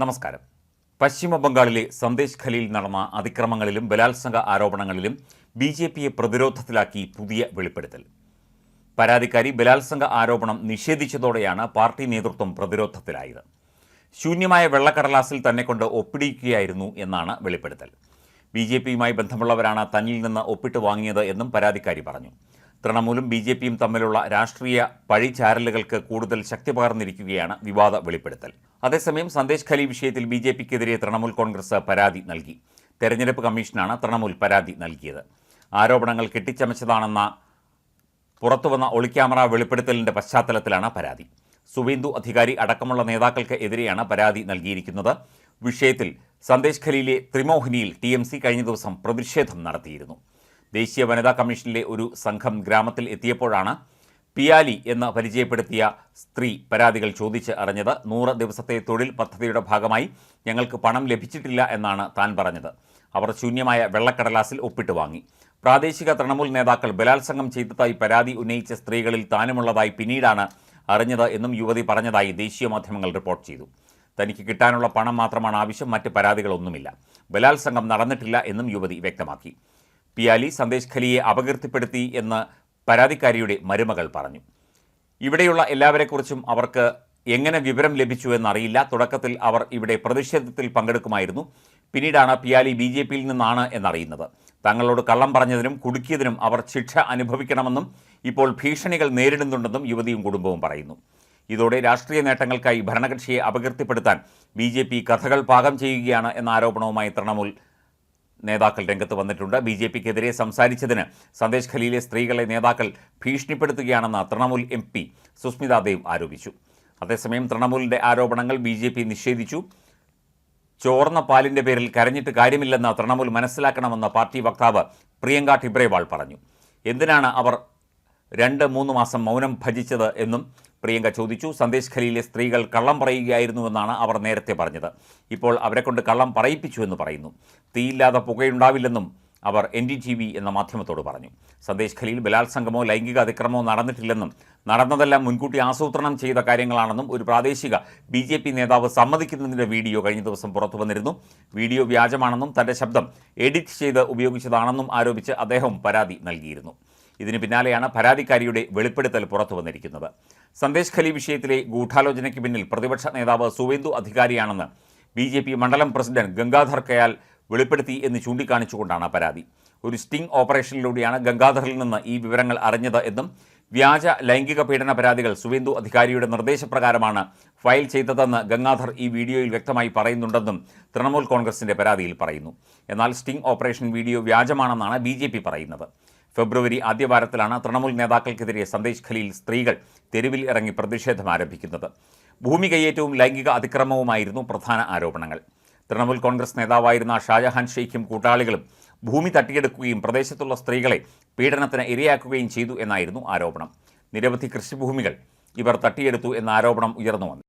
നമസ്കാരം. പശ്ചിമ ബംഗാളിലെ സന്ദേശ് ഖലിയിൽ നടന്ന അതിക്രമങ്ങളിലും ബലാത്സംഗ ആരോപണങ്ങളിലും ബി ജെ പിയെ പ്രതിരോധത്തിലാക്കി പുതിയ വെളിപ്പെടുത്തൽ. പരാതിക്കാരി ബലാത്സംഗ ആരോപണം നിഷേധിച്ചതോടെയാണ് പാർട്ടി നേതൃത്വം പ്രതിരോധത്തിലായത്. ശൂന്യമായ വെള്ളക്കടലാസിൽ തന്നെ കൊണ്ട് ഒപ്പിടിക്കുകയായിരുന്നു എന്നാണ് വെളിപ്പെടുത്തൽ. ബി ജെ പിയുമായി ബന്ധമുള്ളവരാണ് തന്നിൽ നിന്ന് ഒപ്പിട്ട് വാങ്ങിയത് എന്നും പരാതിക്കാരി പറഞ്ഞു. തൃണമൂലും ബി ജെ പിയും തമ്മിലുള്ള രാഷ്ട്രീയ പഴിചാരലുകൾക്ക് കൂടുതൽ ശക്തി പകർന്നിരിക്കുകയാണ് വിവാദ വെളിപ്പെടുത്തൽ. അതേസമയം സന്ദേശ് ഖലി വിഷയത്തിൽ ബി ജെ പിക്കെതിരെ തൃണമൂൽ കോൺഗ്രസ് പരാതി നൽകി. തെരഞ്ഞെടുപ്പ് കമ്മീഷനാണ് തൃണമൂൽ പരാതി നൽകിയത്. ആരോപണങ്ങൾ കെട്ടിച്ചമച്ചതാണെന്ന പുറത്തുവന്ന ഒളിക്യാമറ വെളിപ്പെടുത്തലിന്റെ പശ്ചാത്തലത്തിലാണ് പരാതി. സുവേന്ദു അധികാരി അടക്കമുള്ള നേതാക്കൾക്ക് എതിരെയാണ് പരാതി നൽകിയിരിക്കുന്നത്. വിഷയത്തിൽ സന്ദേശ് ഖലിയിലെ ത്രിമോഹിനിയിൽ ടി കഴിഞ്ഞ ദിവസം പ്രതിഷേധം നടത്തിയിരുന്നു. ദേശീയ വനിതാ കമ്മീഷനിലെ ഒരു സംഘം ഗ്രാമത്തിൽ എത്തിയപ്പോഴാണ് പിയാലി എന്ന് പരിചയപ്പെടുത്തിയ സ്ത്രീ പരാതികൾ ചോദിച്ച് അറിഞ്ഞത്. നൂറ് ദിവസത്തെ തൊഴിൽ പദ്ധതിയുടെ ഭാഗമായി ഞങ്ങൾക്ക് പണം ലഭിച്ചിട്ടില്ല എന്നാണ് താൻ പറഞ്ഞത്. അവർ ശൂന്യമായ വെള്ളക്കടലാസിൽ ഒപ്പിട്ട് വാങ്ങി. പ്രാദേശിക തൃണമൂൽ നേതാക്കൾ ബലാത്സംഗം ചെയ്തതായി പരാതി ഉന്നയിച്ച സ്ത്രീകളിൽ താനുമുള്ളതായി പിന്നീടാണ് അറിഞ്ഞത് എന്നും യുവതി പറഞ്ഞതായി ദേശീയ മാധ്യമങ്ങൾ റിപ്പോർട്ട് ചെയ്തു. തനിക്ക് കിട്ടാനുള്ള പണം മാത്രമാണ് ആവശ്യം മറ്റ് പരാതികളൊന്നുമില്ല. ബലാത്സംഗം നടന്നിട്ടില്ല എന്നും യുവതി വ്യക്തമാക്കി. പിയാലി സന്ദേശ് ഖലിയെ അപകീർത്തിപ്പെടുത്തി എന്ന് പരാതിക്കാരിയുടെ മരുമകൾ പറഞ്ഞു. ഇവിടെയുള്ള എല്ലാവരെക്കുറിച്ചും അവർക്ക് എങ്ങനെ വിവരം ലഭിച്ചു എന്നറിയില്ല. തുടക്കത്തിൽ അവർ ഇവിടെ പ്രതിഷേധത്തിൽ പങ്കെടുക്കുമായിരുന്നു. പിന്നീടാണ് പിയാലി ബി ജെ പിയിൽ നിന്നാണ് എന്നറിയുന്നത്. തങ്ങളോട് കള്ളം പറഞ്ഞതിനും കുടുക്കിയതിനും അവർ ശിക്ഷ അനുഭവിക്കണമെന്നും ഇപ്പോൾ ഭീഷണികൾ നേരിടുന്നുണ്ടെന്നും യുവതിയും കുടുംബവും പറയുന്നു. ഇതോടെ രാഷ്ട്രീയ നേട്ടങ്ങൾക്കായി ഭരണകക്ഷിയെ അപകീർത്തിപ്പെടുത്താൻ ബി കഥകൾ പാകം ചെയ്യുകയാണ് എന്ന ആരോപണവുമായി തൃണമൂൽ നേതാക്കൾ രംഗത്ത് വന്നിട്ടുണ്ട്. ബി ജെ പിക്കെതിരെ സംസാരിച്ചതിന് സന്ദേശ് ഖലിയിലെ സ്ത്രീകളെ നേതാക്കൾ ഭീഷണിപ്പെടുത്തുകയാണെന്ന് തൃണമൂൽ എം പി സുസ്മിത ദേവ് ആരോപിച്ചു. അതേസമയം തൃണമൂലിന്റെ ആരോപണങ്ങൾ ബി ജെ പി നിഷേധിച്ചു. ചോർന്ന പാലിന്റെ പേരിൽ കരഞ്ഞിട്ട് കാര്യമില്ലെന്ന് തൃണമൂൽ മനസ്സിലാക്കണമെന്ന് പാർട്ടി വക്താവ് പ്രിയങ്ക ടിബ്രേവാൾ പറഞ്ഞു. എന്തിനാണ് അവർ രണ്ട് മൂന്ന് മാസം മൗനം ഭജിച്ചത് എന്നും പ്രിയങ്ക ചോദിച്ചു സന്ദേശ് ഖലിയിലെ സ്ത്രീകൾ കള്ളം പറയുകയായിരുന്നുവെന്നാണ് അവർ നേരത്തെ പറഞ്ഞത്. ഇപ്പോൾ അവരെ കൊണ്ട് കള്ളം പറയിപ്പിച്ചു എന്ന് പറയുന്നു. തീയില്ലാതെ പുകയുണ്ടാവില്ലെന്നും അവർ എൻ ഡി ടി വി എന്ന മാധ്യമത്തോട് പറഞ്ഞു. സന്ദേശ് ഖലീൽ ബലാത്സംഗമോ ലൈംഗിക അതിക്രമമോ നടന്നിട്ടില്ലെന്നും നടന്നതെല്ലാം മുൻകൂട്ടി ആസൂത്രണം ചെയ്ത കാര്യങ്ങളാണെന്നും ഒരു പ്രാദേശിക ബി ജെ പി നേതാവ് സമ്മതിക്കുന്നതിന്റെ വീഡിയോ കഴിഞ്ഞ ദിവസം പുറത്തു വന്നിരുന്നു. വീഡിയോ വ്യാജമാണെന്നും തന്റെ ശബ്ദം എഡിറ്റ് ചെയ്ത് ഉപയോഗിച്ചതാണെന്നും ആരോപിച്ച് അദ്ദേഹം പരാതി നൽകിയിരുന്നു. ഇതിന് പിന്നാലെയാണ് പരാതിക്കാരിയുടെ വെളിപ്പെടുത്തൽ പുറത്തു വന്നിരിക്കുന്നത്. സന്ദേശ് ഖലി വിഷയത്തിലെ ഗൂഢാലോചനയ്ക്ക് പിന്നിൽ പ്രതിപക്ഷ നേതാവ് സുവേന്ദു അധികാരിയാണെന്ന് ബി ജെ പി മണ്ഡലം പ്രസിഡന്റ് ഗംഗാധർ കയാൽ വെളിപ്പെടുത്തി എന്ന് ചൂണ്ടിക്കാണിച്ചുകൊണ്ടാണ് പരാതി. ഒരു സ്റ്റിംഗ് ഓപ്പറേഷനിലൂടെയാണ് ഗംഗാധറിൽ നിന്ന് ഈ വിവരങ്ങൾ അറിഞ്ഞത് എന്നും വ്യാജ ലൈംഗിക പീഡന പരാതികൾ സുവേന്ദു അധികാരിയുടെ നിർദ്ദേശപ്രകാരമാണ് ഫയൽ ചെയ്തതെന്ന് ഗംഗാധർ ഈ വീഡിയോയിൽ വ്യക്തമായി പറയുന്നുണ്ടെന്നും തൃണമൂൽ കോൺഗ്രസിന്റെ പരാതിയിൽ പറയുന്നു. എന്നാൽ സ്റ്റിംഗ് ഓപ്പറേഷൻ വീഡിയോ വ്യാജമാണെന്നാണ് ബി പറയുന്നത്. ഫെബ്രുവരി ആദ്യവാരത്തിലാണ് തൃണമൂൽ നേതാക്കൾക്കെതിരെ സന്ദേശ് ഖലീൽ സ്ത്രീകൾ തെരുവിൽ ഇറങ്ങി പ്രതിഷേധം ആരംഭിക്കുന്നത്. ഭൂമി കയ്യേറ്റവും ലൈംഗിക അതിക്രമവുമായിരുന്നു പ്രധാന ആരോപണങ്ങൾ. തൃണമൂൽ കോൺഗ്രസ് നേതാവായിരുന്ന ഷാജഹാൻ ഷെയ്ഖും കൂട്ടാളികളും ഭൂമി തട്ടിയെടുക്കുകയും പ്രദേശത്തുള്ള സ്ത്രീകളെ പീഡനത്തിന് ഇരയാക്കുകയും ചെയ്തു എന്നായിരുന്നു ആരോപണം. നിരവധി കൃഷിഭൂമികൾ ഇവർ തട്ടിയെടുത്തു എന്ന ആരോപണം ഉയർന്നു വന്നു.